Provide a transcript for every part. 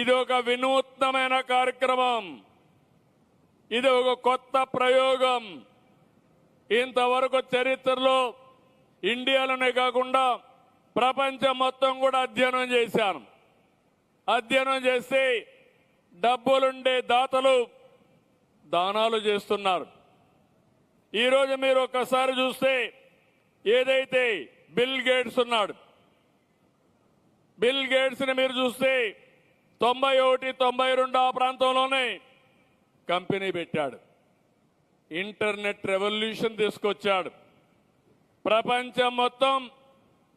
ఇది ఒక వినూత్నమైన కార్యక్రమం. ఇది ఒక కొత్త ప్రయోగం. ఇంతవరకు చరిత్రలో ఇండియాలోనే కాకుండా ప్రపంచం మొత్తం కూడా అధ్యయనం చేశాను అధ్యయనం చేస్తే డబ్బులుండే దాతలు దానాలు చేస్తున్నారు. ఈరోజు మీరు ఒక్కసారి చూస్తే ఏదైతే బిల్ గేట్స్ ఉన్నాడు బిల్ గేట్స్ని మీరు చూస్తే తొంభై ఒకటి తొంభై రెండు ఆ ప్రాంతంలోనే కంపెనీ పెట్టాడు. ఇంటర్నెట్ రెవల్యూషన్ తీసుకొచ్చాడు. ప్రపంచం మొత్తం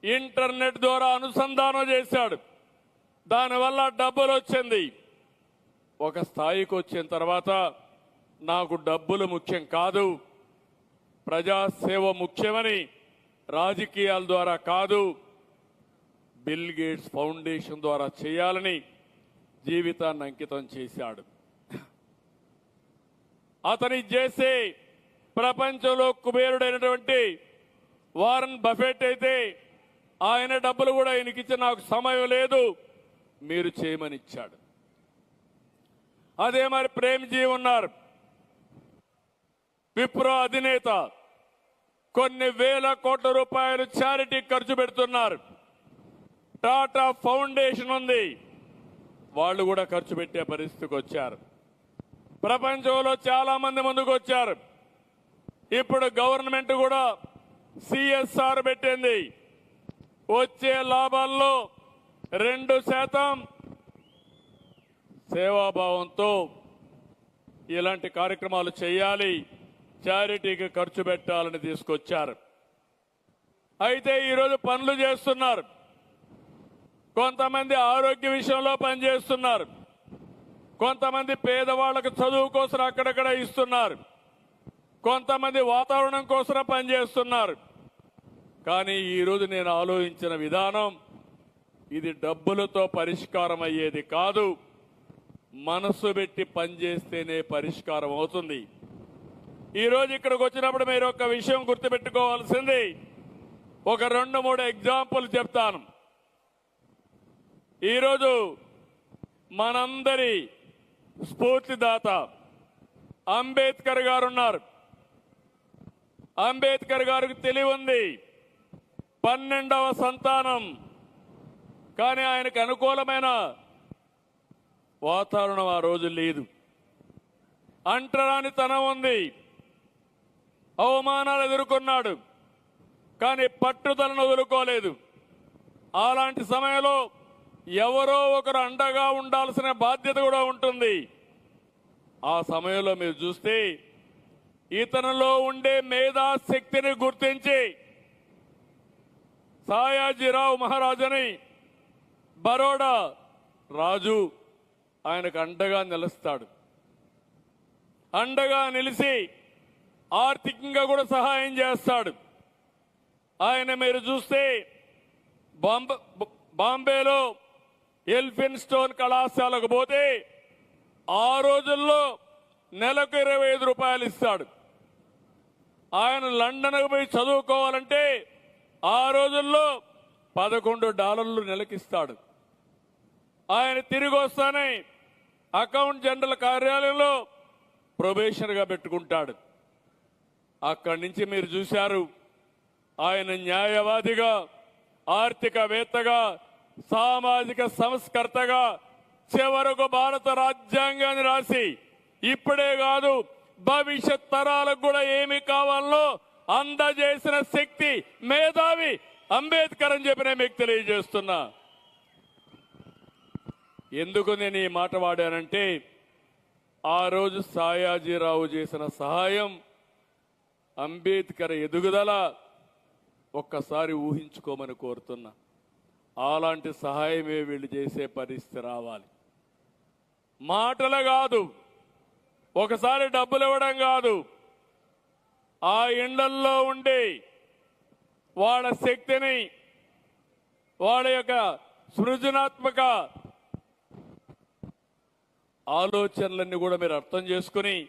ఇంటర్నెట్ ద్వారా అనుసంధానం చేశాడు. దానివల్ల డబ్బులు వచ్చింది. ఒక స్థాయికి వచ్చిన తర్వాత నాకు డబ్బులు ముఖ్యం కాదు ప్రజాసేవ ముఖ్యమని రాజకీయాల ద్వారా కాదు బిల్ గేట్స్ ఫౌండేషన్ ద్వారా చేయాలని జీవితాన్ని అంకితం చేశాడు. అతని చేసే ప్రపంచంలో కుబేరుడైనటువంటి వారన్ బఫెట్ అయితే ఆయన డబ్బులు కూడా ఆయనకిచ్చి నాకు సమయం లేదు మీరు చేయమని ఇచ్చాడు. అదే మరి ప్రేమ్జీ ఉన్నారు. విప్రో అధినేత కొన్ని వేల కోట్ల రూపాయలు చారిటీ ఖర్చు పెడుతున్నారు. టాటా ఫౌండేషన్ ఉంది. వాళ్ళు కూడా ఖర్చు పెట్టే పరిస్థితికి వచ్చారు. ప్రపంచంలో చాలా మంది ముందుకు వచ్చారు. ఇప్పుడు గవర్నమెంట్ కూడా సిఎస్ఆర్ పెట్టింది. వచ్చే లాభాల్లో రెండు శాతం సేవాభావంతో ఇలాంటి కార్యక్రమాలు చేయాలి. చారిటీకి ఖర్చు పెట్టాలని తీసుకొచ్చారు. అయితే ఈరోజు పనులు చేస్తున్నారు. కొంతమంది ఆరోగ్య విషయంలో పనిచేస్తున్నారు. కొంతమంది పేదవాళ్ళకు చదువు కోసం అక్కడక్కడ ఇస్తున్నారు. కొంతమంది వాతావరణం కోసం పనిచేస్తున్నారు. కానీ ఈరోజు నేను ఆలోచించిన విధానం ఇది డబ్బులతో పరిష్కారం అయ్యేది కాదు. మనసు పెట్టి పనిచేస్తేనే పరిష్కారం అవుతుంది. ఈరోజు ఇక్కడికి వచ్చినప్పుడు మీరు ఒక విషయం గుర్తుపెట్టుకోవాల్సింది. ఒక రెండు మూడు ఎగ్జాంపుల్ చెప్తాను. ఈరోజు మనందరి స్ఫూర్తిదాత అంబేద్కర్ గారు ఉన్నారు అంబేద్కర్ గారికి తెలివి ఉంది పన్నెండవ సంతానం. కానీ ఆయనకు అనుకూలమైన వాతావరణం ఆ రోజు లేదు. అంటరానితనం ఉంది. అవమానాలు ఎదుర్కొన్నాడు. కానీ పట్టుదలను వదులుకోలేదు. అలాంటి సమయంలో ఎవరో ఒకరు అండగా ఉండాల్సిన బాధ్యత కూడా ఉంటుంది. ఆ సమయంలో మీరు చూస్తే ఇతనిలో ఉండే మేధా శక్తిని గుర్తించి సాయాజీరావు మహారాజుని బరోడా రాజు ఆయనకు అండగా నిలుస్తాడు. అండగా నిలిచి ఆర్థికంగా కూడా సహాయం చేస్తాడు. ఆయన మీరు చూస్తే బాంబ బాంబేలో ఎల్ఫిన్ స్టోన్ కళాశాలకు పోతే ఆ రోజుల్లో నెలకు ఇరవై ఐదు రూపాయలు ఇస్తాడు. ఆయన లండన్కు పోయి చదువుకోవాలంటే ఆ రోజుల్లో పదకొండు డాలర్లు నెలకిస్తాడు ఆయన తిరిగి వస్తానే అకౌంట్ జనరల్ కార్యాలయంలో ప్రొబేషన్గా పెట్టుకుంటాడు. అక్కడి నుంచి మీరు చూశారు ఆయన న్యాయవాదిగా ఆర్థికవేత్తగా సామాజిక సంస్కర్తగా చివరకు భారత రాజ్యాంగాన్ని రాసి ఇప్పుడే కాదు భవిష్యత్ తరాలకు కూడా ఏమి కావాలో అందజేసిన శక్తి మేధావి అంబేద్కర్ అని చెప్పి నేను మీకు తెలియజేస్తున్నా. ఎందుకు నేను ఈ మాట వాడానంటే ఆ రోజు సాయాజీరావు చేసిన సహాయం అంబేద్కర్ ఎదుగుదల ఒక్కసారి ఊహించుకోమని కోరుతున్నా. అలాంటి సహాయమే వీళ్ళు చేసే పరిస్థితి రావాలి. మాటలు కాదు. ఒకసారి డబ్బులు ఇవ్వడం కాదు. ఆ ఇండల్లో ఉండి వాళ్ళ శక్తిని వాళ్ళ యొక్క సృజనాత్మక ఆలోచనలన్నీ కూడా మీరు అర్థం చేసుకుని